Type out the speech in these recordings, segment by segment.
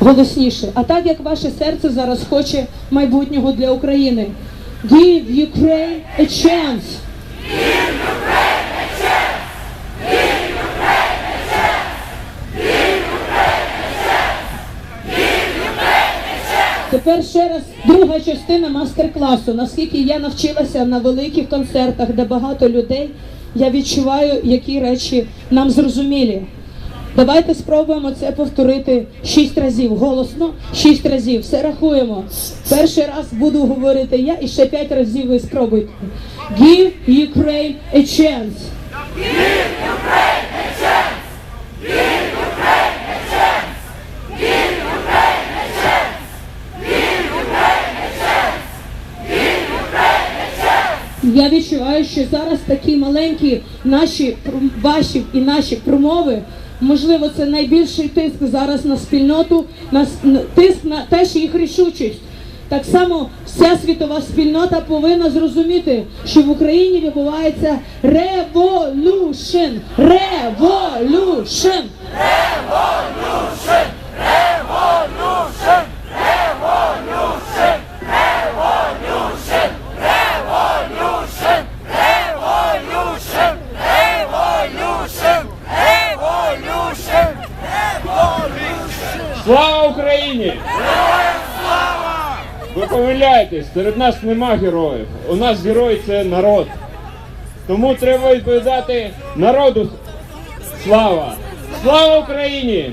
голосніше. А так як ваше серце зараз хоче майбутнього для України. Give Ukraine a chance. Тепер ще раз друга частина мастер-класу. Наскільки я навчилася на великих концертах, де багато людей, я відчуваю, які речі нам зрозумілі. Давайте спробуємо це повторити шість разів. Голосно, шість разів. Все рахуємо. Перший раз буду говорити я і ще п'ять разів ви спробуйте. Give Ukraine a chance. Я відчуваю, що зараз такі маленькі наші ваші і наші промови. Можливо, це найбільший тиск зараз на спільноту, на тиск на теж їх рішучість. Так само вся світова спільнота повинна зрозуміти, що в Україні відбувається революшн. Революшн. Revolution! Слава Україні! слава! Ви помиляєтесь, серед нас нема героїв. У нас герой це народ. Тому треба відповідати народу слава! Слава Україні!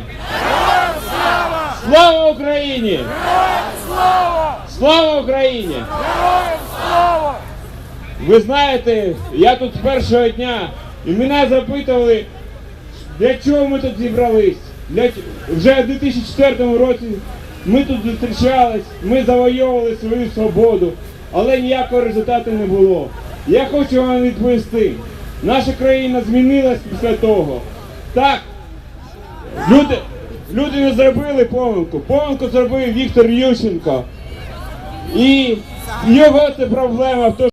Слава Слава Україні! Слава! Слава Україні! Слава! Ви знаєте, я тут з першого дня і мене запитували, для чого ми тут зібрались. Вже в 2004 році ми тут зустрічались, ми завойовували свою свободу, але ніякого результату не було. Я хочу вам відповісти. Наша країна змінилась після того. Так, люди, люди не зробили помилку. Помилку зробив Віктор Ющенко. І його це проблема в тому,